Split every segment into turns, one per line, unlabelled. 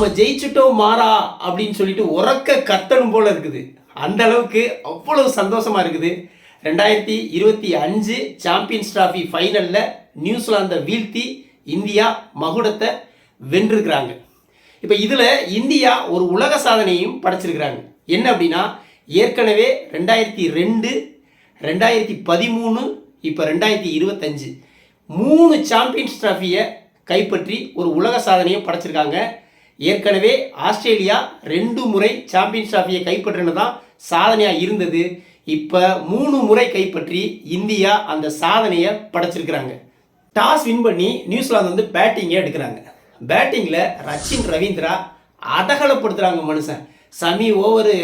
நாம் ஜெயிச்சுட்டோம் மாறா அப்படின்னு சொல்லிட்டு உறக்க கத்தணும் போல இருக்குது. அந்த அளவுக்கு அவ்வளவு சந்தோஷமா இருக்குது. ரெண்டாயிரத்தி இருபத்தி அஞ்சு சாம்பியன்ஸ் டிராஃபி ஃபைனலில் நியூசிலாந்தை வீழ்த்தி இந்தியா மகுடத்தை வென்றிருக்கிறாங்க. இப்போ இதில் இந்தியா ஒரு உலக சாதனையும் படைச்சிருக்கிறாங்க. என்ன அப்படின்னா ஏற்கனவே ரெண்டாயிரத்தி ரெண்டு ரெண்டாயிரத்தி பதிமூணு இப்போ ரெண்டாயிரத்தி இருபத்தஞ்சு மூணு சாம்பியன்ஸ் டிராஃபியை கைப்பற்றி ஒரு உலக சாதனையை படைச்சிருக்காங்க. ஏற்கனவே ஆஸ்திரேலியா ரெண்டு முறை சாம்பியன்ஸ் டிராஃபியை கைப்பற்றினது தான் சாதனையாக இருந்தது. இப்போ மூணு முறை கைப்பற்றி இந்தியா அந்த சாதனையை படைச்சிருக்கிறாங்க. டாஸ் வின் பண்ணி நியூசிலாந்து வந்து பேட்டிங்கே எடுக்கிறாங்க. பேட்டிங்கில் ரச்சின் ரவீந்திரா அதகலப்படுத்துகிறாங்க மனுஷன். சமி ஓவரு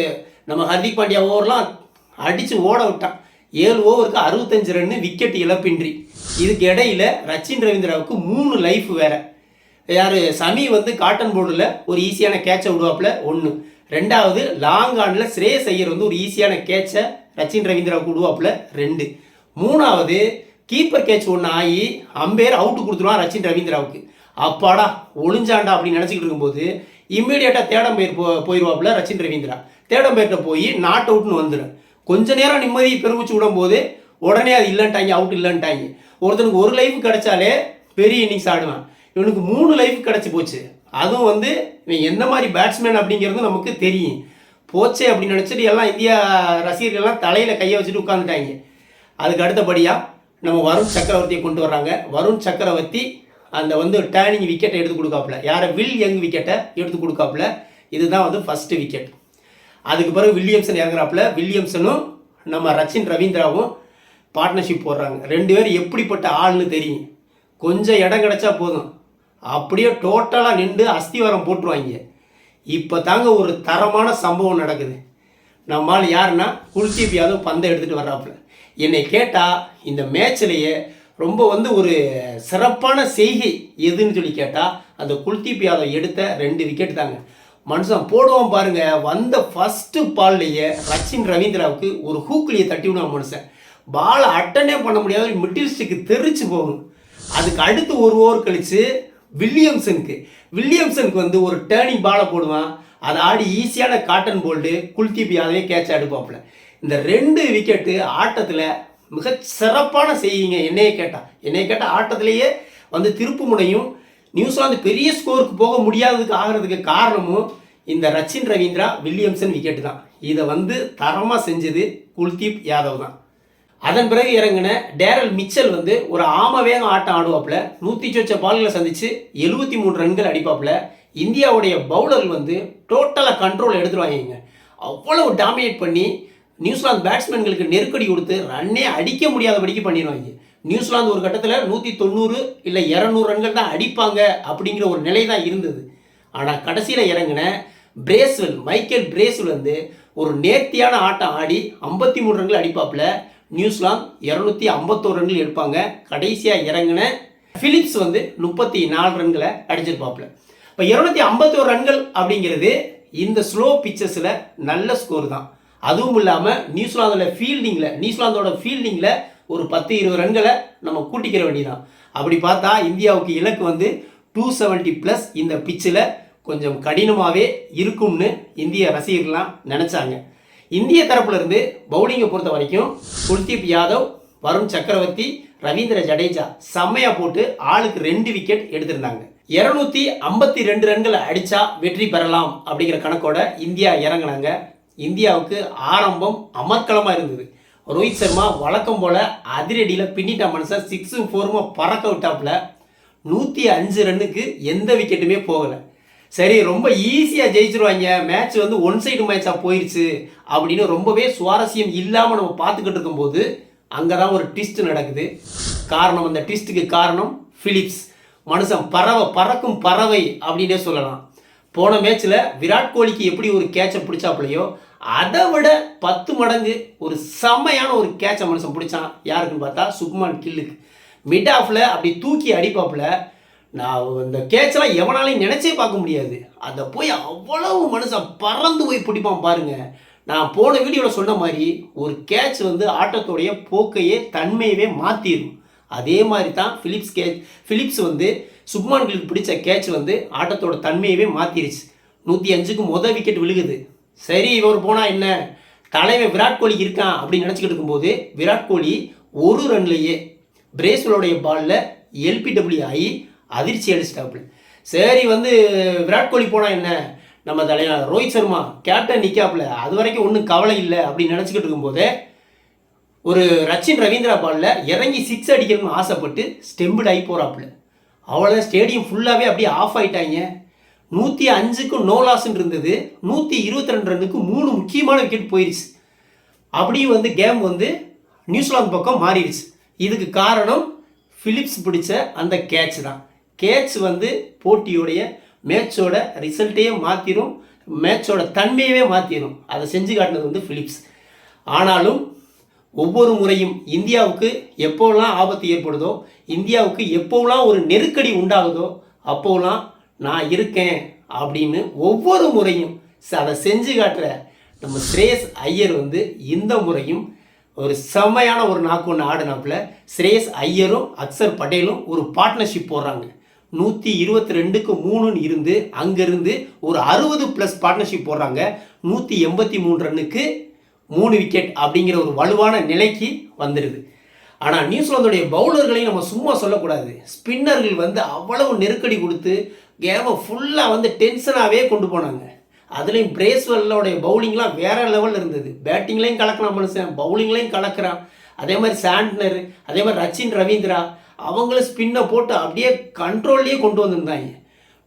நம்ம ஹர்திக் பாண்டியா ஓவர்லாம் அடித்து ஓட விட்டான். ஏழு ஓவருக்கு அறுபத்தஞ்சு ரன்னு விக்கெட் இழப்பின்றி. இதுக்கு இடையில ரச்சின் ரவீந்திராவுக்கு மூணு லைஃப் வேறு. யார்? சமி வந்து காட்டன் போர்டில் ஒரு ஈஸியான கேட்சை விடுவாப்புல ஒன்று ரெண்டாவது லாங் ஆனில் ஸ்ரேயஸ் ஐயர் வந்து ஒரு ஈஸியான கேட்சை ரச்சின் ரவீந்திராவுக்கு விடுவாப்புல ரெண்டு. மூணாவது கீப்பர் கேட்ச் ஒன்று ஆகி அம்பேர் அவுட்டு கொடுத்துருவான் ரச்சின் ரவீந்திராவுக்கு. அப்பாடா ஒளிஞ்சாண்டா அப்படின்னு நினச்சிக்கிட்டு இருக்கும்போது இம்மீடியட்டாக தேடம் பேர் போ போயிடுவாப்புல ரச்சின் ரவீந்திரா. தேடம்பேர்கிட்ட போய் நாட் அவுட்னு வந்துடும் கொஞ்ச நேரம் நிம்மதி பெருமிச்சு விடும்போது உடனே அது இல்லைன்ட்டாங்க அவுட் இல்லைன்ட்டாங்க. ஒருத்தனுக்கு ஒரு லைஃப் கிடைச்சாலே பெரிய இன்னிங்ஸ் ஆடுவேன் இவனுக்கு மூணு லைஃப் கிடச்சி போச்சு. அதுவும் வந்து இவன் எந்த மாதிரி பேட்ஸ்மேன் அப்படிங்கிறது நமக்கு தெரியும். போச்சே அப்படின்னு நினச்சிட்டு எல்லாம் இந்தியா ரசிகர்கள்லாம் தலையில் கையை வச்சுட்டு உட்காந்துட்டாங்க அதுக்கு அடுத்தபடியாக நம்ம வருண் சக்கரவர்த்தியை கொண்டு வர்றாங்க. வருண் சக்கரவர்த்தி அந்த வந்து டேர்னிங் விக்கெட்டை எடுத்து கொடுக்காப்புல. யாரை? வில் யங் விக்கெட்டை எடுத்து கொடுக்காப்புல. இதுதான் வந்து ஃபஸ்ட்டு விக்கெட் அதுக்கு பிறகு வில்லியம்சன் இறங்குறாப்புல. வில்லியம்சனும் நம்ம ரச்சின் ரவீந்திராவும் பார்ட்னர்ஷிப் போடுறாங்க. ரெண்டு பேரும் எப்படிப்பட்ட ஆள்னு தெரியும். கொஞ்சம் இடம் கிடைச்சா போதும். அப்படியே டோட்டலாக நின்று அஸ்திவாரம் போட்டுருவாங்க. இப்போ தாங்க ஒரு தரமான சம்பவம் நடக்குது. நம்மால் யாருன்னா குல்தீப் யாதவ் பந்தை எடுத்துகிட்டு வர்றாப்புல. என்னை கேட்டால் இந்த மேட்ச்லேயே ரொம்ப வந்து ஒரு சிறப்பான செய்கை எதுன்னு சொல்லி கேட்டால் அந்த குல்தீப் யாதவ் எடுத்த ரெண்டு விக்கெட் தாங்க. மனுஷன் போடுவான் பாருங்க வந்த ஃபஸ்ட்டு பால்லையே ரச்சின் ரவீந்திராவுக்கு ஒரு ஹூக்லியை தட்டி விடுவான் மனுஷன். பாலை அட்டனே பண்ண முடியாத மிடில் ஸ்டிக்கு தெரிச்சு போகும். அதுக்கு அடுத்து ஒரு ஓவர் கழித்து வில்லியம்சனுக்கு. வில்லியம்சனுக்கு வந்து ஒரு டேர்னிங் பாலை போடுவான். அதை ஆடி ஈஸியான காட்டன் போல்டு குல்தீப் யாதவே கேட்ச் எடுப்பாப்புல இந்த ரெண்டு விக்கெட்டு ஆட்டத்தில் மிக சிறப்பான செய்யுங்க என்னைய கேட்டால் என்னைய கேட்டால் ஆட்டத்திலேயே வந்து திருப்பு முனையும் நியூசிலாந்து பெரிய ஸ்கோருக்கு போக முடியாததுக்கு ஆகிறதுக்கு காரணமும் இந்த ரச்சின் ரவீந்திரா வில்லியம்சன் விக்கெட்டு தான். இதை வந்து தரமாக செஞ்சது குல்தீப் யாதவ் தான். அதன் பிறகு இறங்கின டேரல் மிச்சல் வந்து ஒரு ஆம வேகம் ஆட்டம் ஆடுவாப்புல. நூற்றி சொச்ச பால்களை சந்தித்து எழுபத்தி மூணு ரன்கள் அடிப்பாப்புல. இந்தியாவுடைய பவுலர் வந்து டோட்டலாக கண்ட்ரோல் எடுத்துருவாங்க அவ்வளவு டாமினேட் பண்ணி நியூசிலாந்து பேட்ஸ்மேன்களுக்கு நெருக்கடி கொடுத்து ரன்னே அடிக்க முடியாதபடிக்கு பண்ணிடுவாங்க. நியூசிலாந்து ஒரு கட்டத்தில் நூற்றி தொண்ணூறு இல்லை இரநூறு ரன்கள் தான் அடிப்பாங்க அப்படிங்கிற ஒரு நிலை தான் இருந்தது. ஆனால் கடைசியில் இறங்கின பிரேஸ்வெல் மைக்கேல் பிரேஸ்வெல் வந்து ஒரு நேர்த்தியான ஆட்டம் ஆடி ஐம்பத்தி மூணு ரன்கள் அடிப்பாப்பில். நியூசிலாந்து இரநூத்தி ஐம்பத்தோரு ரன்கள் எடுப்பாங்க. கடைசியாக இறங்கின ஃபிலிப்ஸ் வந்து முப்பத்தி நாலு ரன்களை அடிச்சிருப்பாப்புல. இப்போ இரநூத்தி ஐம்பத்தோரு ரன்கள் அப்படிங்கிறது இந்த ஸ்லோ பிச்சர்ஸில் நல்ல ஸ்கோர் தான். அதுவும் இல்லாமல் நியூசிலாந்தோட ஃபீல்டிங்கில் நியூசிலாந்தோட ஃபீல்டிங்கில் ஒரு பத்து இருபது ரன்களை நம்ம கூட்டிக்கிற வேண்டியதான் அப்படி பார்த்தா இந்தியாவுக்கு இலக்கு வந்து டூ செவன்ட்டி ப்ளஸ் இந்த பிச்சில் கொஞ்சம் கடினமாகவே இருக்கும்னு இந்திய ரசிகர்கள்லாம் நினச்சாங்க. இந்திய தரப்புலேருந்து பவுலிங்கை பொறுத்த வரைக்கும் குல்தீப் யாதவ் வருண் சக்கரவர்த்தி ரவீந்திர ஜடேஜா செம்மையாக போட்டு ஆளுக்கு ரெண்டு விக்கெட் எடுத்திருந்தாங்க. இருநூத்தி ஐம்பத்தி ரெண்டு ரன்களை அடித்தா வெற்றி பெறலாம் அப்படிங்கிற கணக்கோட இந்தியா இறங்குனாங்க. இந்தியாவுக்கு ஆரம்பம் அமர்க்கலமாக இருந்தது. ரோஹித் சர்மா வழக்கம் போல் அதிரடியில் பின்னிட்ட மனுஷன் சிக்ஸும் ஃபோருமா பறக்க விட்டாப்புல. நூற்றி அஞ்சு ரன்னுக்கு எந்த விக்கெட்டுமே போகலை. சரி ரொம்ப ஈஸியாக ஜெயிச்சிருவாங்க. மேட்ச் வந்து ஒன் சைடு மேட்சாக போயிடுச்சு அப்படின்னு ரொம்பவே சுவாரஸ்யம் இல்லாமல் நம்ம பார்த்துக்கிட்டு இருக்கும்போது அங்கே தான் ஒரு டிஸ்ட் நடக்குது. காரணம் அந்த டிஸ்ட்டுக்கு காரணம் ஃபிலிப்ஸ் மனுஷன் பறவை பறக்கும் பறவை அப்படின்னே சொல்லலாம். போன மேட்ச்சில் விராட் கோலிக்கு எப்படி ஒரு கேட்சை பிடிச்சாப்புலையோ அதை விட பத்து மடங்கு ஒரு செம்மையான ஒரு கேட்சை மனுஷன் பிடிச்சான். யாருக்குன்னு பார்த்தா சுப்மான் கில்லுக்கு. மிட் ஆஃபில் அப்படி தூக்கி அடிப்பாப்புல நான் இந்த கேட்செல்லாம் எவனாலையும் நினச்சே பார்க்க முடியாது. அதை போய் அவ்வளவு மனுஷன் பறந்து போய் பிடிப்பான் பாருங்கள் நான் போன வீடியோவில் சொன்ன மாதிரி ஒரு கேட்ச் வந்து ஆட்டத்தோடைய போக்கையே தன்மையவே மாற்றிடும் அதே மாதிரி தான் ஃபிலிப்ஸ் கேட்ச் ஃபிலிப்ஸ் வந்து சுப்மான்களுக்கு பிடிச்ச கேட்ச் வந்து ஆட்டத்தோட தன்மையவே மாற்றிருச்சு நூற்றி அஞ்சுக்கு மொதல் விக்கெட் விழுகுது. சரி இவர் போனால் என்ன? தலைவன் விராட் கோலி இருக்கான் அப்படின்னு நினச்சிக்கிட்டு இருக்கும்போது விராட் கோலி ஒரு ரன்லேயே பிரேஸ்வலோடைய பாலில் எல்பிடபிள்யூ ஆகி அதிர்ச்சி அடிச்சிட்டாப்புல. சரி வந்து விராட் கோலி போனால் என்ன? நம்ம தலைவர் ரோஹித் சர்மா கேப்டன் நிற்காப்புல அது வரைக்கும் ஒன்றும் கவலை இல்லை அப்படின்னு நினச்சிக்கிட்டு இருக்கும்போது ஒரு ரச்சின் ரவீந்திரா பாலில் இறங்கி சிக்ஸ் அடிக்கணும்னு ஆசைப்பட்டு ஸ்டெம்புட் ஆகி போகிறாப்புல அவ்வளோதான் ஸ்டேடியம் ஃபுல்லாகவே அப்படியே ஆஃப் ஆகிட்டாங்க நூற்றி அஞ்சுக்கு நோ லாஸ்ன்னு இருந்தது. நூற்றி இருபத்தி ரெண்டு ரன்னுக்கு மூணு முக்கியமான விக்கெட் போயிடுச்சு அப்படியும் வந்து கேம் வந்து நியூசிலாந்து பக்கம் மாறிடுச்சு. இதுக்கு காரணம் ஃபிலிப்ஸ் பிடிச்ச அந்த கேட்ச் தான். கேட்ச் வந்து போட்டியோடைய மேட்சோட ரிசல்ட்டையே மாற்றிடும் மேட்சோட தன்மையவே மாற்றிடும் அதை செஞ்சு காட்டினது வந்து ஃபிலிப்ஸ் ஆனாலும் ஒவ்வொரு முறையும் இந்தியாவுக்கு எப்போலாம் ஆபத்து ஏற்படுதோ இந்தியாவுக்கு எப்போலாம் ஒரு நெருக்கடி உண்டாகுதோ அப்போலாம் நான் இருக்கேன் அப்படின்னு ஒவ்வொரு முறையும் ச- அதை செஞ்சு காட்டுற நம்ம ஸ்ரேயஸ் ஐயர் வந்து இந்த முறையும் ஒரு செம்மையான ஒரு நாக்கு ஒன்று ஆடினாப்புல ஸ்ரேயஸ் ஐயரும் அக்சர் பட்டேலும் ஒரு பார்ட்னர்ஷிப் போடுறாங்க. நூற்றி இருபத்தி ரெண்டுக்கு மூணுன்னு இருந்து அங்கேருந்து ஒரு அறுபது ப்ளஸ் பார்ட்னர்ஷிப் போடுறாங்க. நூற்றி எண்பத்தி மூணு ரன்னுக்கு மூணு விக்கெட் அப்படிங்கிற ஒரு வலுவான நிலைக்கு வந்துடுது ஆனால் நியூசிலாந்துடைய பவுலர்களையும் நம்ம சும்மா சொல்லக்கூடாது. ஸ்பின்னர்கள் வந்து அவ்வளவு நெருக்கடி கொடுத்து கேமை ஃபுல்லாக வந்து டென்ஷனாகவே கொண்டு போனாங்க. அதுலேயும் பிரேஸ்வெல்லோடைய பவுலிங்லாம் வேற லெவலில் இருந்தது. பேட்டிங்லேயும் கலக்கிறான் மனுஷன் பவுலிங்லேயும் கலக்கிறான். அதே மாதிரி சாண்ட்னர் அதே மாதிரி ரச்சின் ரவீந்திரா அவங்களும் ஸ்பின்னை போட்டு அப்படியே கண்ட்ரோல்லையே கொண்டு வந்திருந்தாங்க.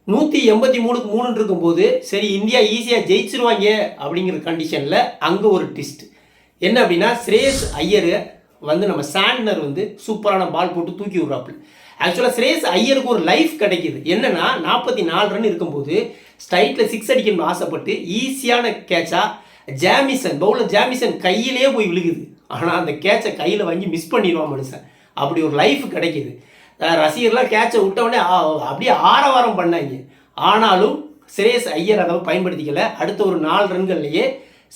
நூற்றி எண்பத்தி மூணுக்கு மூணுன்னு இருக்கும்போது சரி இந்தியா ஈஸியாக ஜெயிச்சிருவாங்க அப்படிங்கிற கண்டிஷனில் அங்கே ஒரு டிஸ்ட் என்ன அப்படின்னா ஸ்ரேயஸ் ஐயர் வந்து நம்ம சாண்ட்னர் வந்து சூப்பரான பால் போட்டு தூக்கி விட்றாப்புல. ஆக்சுவலாக ஸ்ரேயஸ் ஐயருக்கு ஒரு லைஃப் கிடைக்கிது. என்னென்னா நாற்பத்தி நாலு ரன் இருக்கும்போது ஸ்ட்ரைட்டில் சிக்ஸ் அடிக்கணும்னு ஆசைப்பட்டு ஈஸியான கேட்சாக ஜாமிசன் பவுலர் ஜாமிசன் கையிலே போய் விழுகுது. ஆனால் அந்த கேட்சை கையில் வாங்கி மிஸ் பண்ணிடுவான் மனுஷன். அப்படி ஒரு லைஃப் கிடைக்கிது. ரசிகர்லாம் கேட்சை விட்டவுடனே அப்படியே ஆரவாரம் பண்ணாங்க. ஆனாலும் சிரேஸ் ஐயர் அதை பயன்படுத்திக்கல. அடுத்த ஒரு நாலு ரன்கள்லையே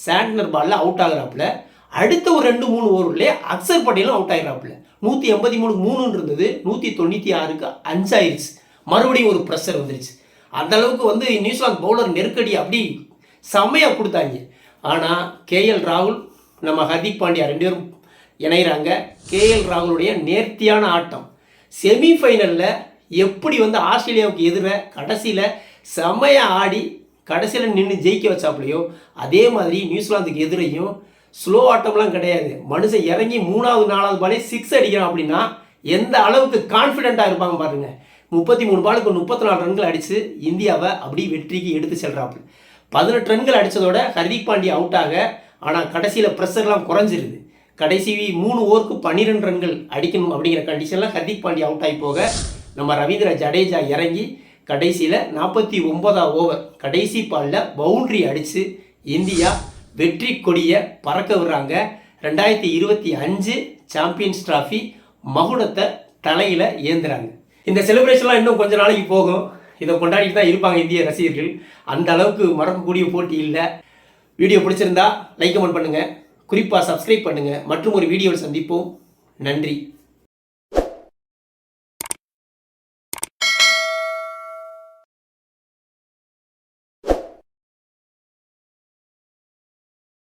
சாண்ட்னர் பால்ல அவுட் ஆகிறாப்புல. அடுத்த ஒரு ரெண்டு மூணு ஓவர்லேயே அக்சர் பட்டேலும் அவுட் ஆகிறாப்புல நூற்றி எண்பத்தி மூணு மூணுன்னு இருந்தது. நூற்றி தொண்ணூற்றி ஆறுக்கு அஞ்சாயிருச்சு. மறுபடியும் ஒரு ப்ரெஷர் வந்துருச்சு. அந்த அளவுக்கு வந்து நியூசிலாந்து பவுலர் நெருக்கடி அப்படி செம்மையாக கொடுத்தாங்க. ஆனால் கேஎல் ராகுல் நம்ம ஹர்திக் பாண்டியா ரெண்டு பேரும் இணைகிறாங்க கேஎல் ராகுலுடைய நேர்த்தியான ஆட்டம். செமிஃபைனலில் எப்படி வந்து ஆஸ்திரேலியாவுக்கு எதிராக கடைசியில் செமைய ஆடி கடைசியில் நின்று ஜெயிக்க வச்சாப்புலையோ அதே மாதிரி நியூசிலாந்துக்கு எதிரையும் ஸ்லோ ஆட்டம்லாம் கிடையாது. மனுஷன் இறங்கி மூணாவது நாலாவது பாலே சிக்ஸ் அடிக்கிறான் அப்படின்னா எந்த அளவுக்கு கான்ஃபிடெண்ட்டாக இருப்பாங்க பாருங்கள் முப்பத்தி மூணு பாலுக்கு முப்பத்தி நாலு ரன்கள் அடித்து இந்தியாவை அப்படியே வெற்றிக்கு எடுத்து செல்கிறாப்புல பதினெட்டு ரன்கள் அடித்ததோட ஹர்திக் பாண்டியா அவுட் ஆக ஆனால் கடைசியில் ப்ரெஷர்லாம் குறைஞ்சிருது. கடைசி மூணு ஓவருக்கு பன்னிரெண்டு ரன்கள் அடிக்கணும் அப்படிங்கிற கண்டிஷனில் ஹர்திக் பாண்டியா அவுட் ஆகி போக நம்ம ரவீந்திர ஜடேஜா இறங்கி கடைசியில் நாற்பத்தி ஒன்பதாம் ஓவர் கடைசி பாலில் பவுண்ட்ரி அடித்து இந்தியா வெற்றி கொடியை பறக்க விடுறாங்க. ரெண்டாயிரத்தி இருபத்தி அஞ்சு சாம்பியன்ஸ் டிராஃபி மகுடத்தை தலையில் ஏந்துறாங்க. இந்த செலிப்ரேஷன்லாம் இன்னும் கொஞ்ச நாளைக்கு போகும். இதை கொண்டாடிட்டு தான் இருப்பாங்க இந்திய ரசிகர்கள். அந்த அளவுக்கு மறக்கக்கூடிய போட்டி இல்லை. வீடியோ பிடிச்சிருந்தா லைக் கமெண்ட் பண்ணுங்கள் குறிப்பாக சப்ஸ்கிரைப் பண்ணுங்கள் மற்றும் ஒரு வீடியோவில் சந்திப்போம். நன்றி.